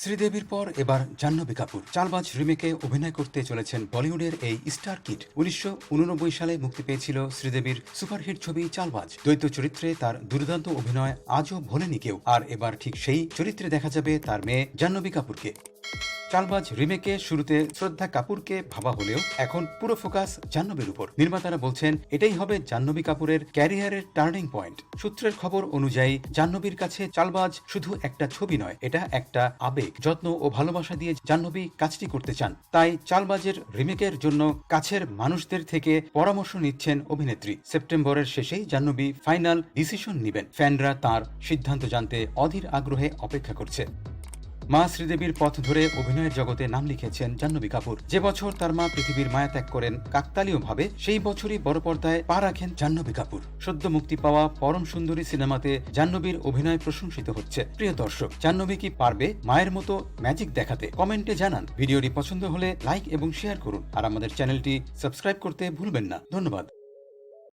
শ্রীদেবীর পর এবার জাহ্নবী কাপুর। চালবাজ রিমেকে অভিনয় করতে চলেছেন বলিউডের এই স্টার কিট উনিশশো উননব্বই সালে মুক্তি পেয়েছিল শ্রীদেবীর সুপারহিট ছবি চালবাজ। দ্বৈত চরিত্রে তার দুর্দান্ত অভিনয় আজও ভোলেনি কেউ আর এবার ঠিক সেই চরিত্রে দেখা যাবে তার মেয়ে জাহ্নবী কাপুরকে। চালবাজ রিমেকে শুরুতে শ্রদ্ধা কাপুরকে ভাবা হলেও এখন পুরো ফোকাস জাহ্নবীর উপর। নির্মাতারা বলছেন, এটাই হবে জাহ্নবী কাপুরের ক্যারিয়ারের টার্নিং পয়েন্ট। সূত্রের খবর অনুযায়ী, জাহ্নবীর কাছে চালবাজ শুধু একটা ছবি নয়, এটা একটা আবেগ, যত্ন ও ভালোবাসা দিয়ে জাহ্নবী কাজটি করতে চান। তাই চালবাজের রিমেকের জন্য কাছের মানুষদের থেকে পরামর্শ নিচ্ছেন অভিনেত্রী। সেপ্টেম্বরের শেষেই জাহ্নবী ফাইনাল ডিসিশন নেবেন। ফ্যানরা তার সিদ্ধান্ত জানতে অধীর আগ্রহে অপেক্ষা করছে। মা শ্রীদেবীর পথ ধরে অভিনয়ের জগতে নাম লিখেছেন জাহ্নবী কাপুর। যে বছর তার মা পৃথিবীর মায়া ত্যাগ করেন কাকতালীয়ভাবে সেই বছরই বড় পর্দায় পা রাখেন জাহ্নবী কাপুর। সদ্য মুক্তি পাওয়া পরম সুন্দরী সিনেমাতে জাহ্নবীর অভিনয় প্রশংসিত হচ্ছে। প্রিয় দর্শক, জাহ্নবী কি পারবে মায়ের মতো ম্যাজিক দেখাতে? কমেন্টে জানান। ভিডিওটি পছন্দ হলে লাইক এবং শেয়ার করুন। আর আমাদের চ্যানেলটি সাবস্ক্রাইব করতে ভুলবেন না। ধন্যবাদ।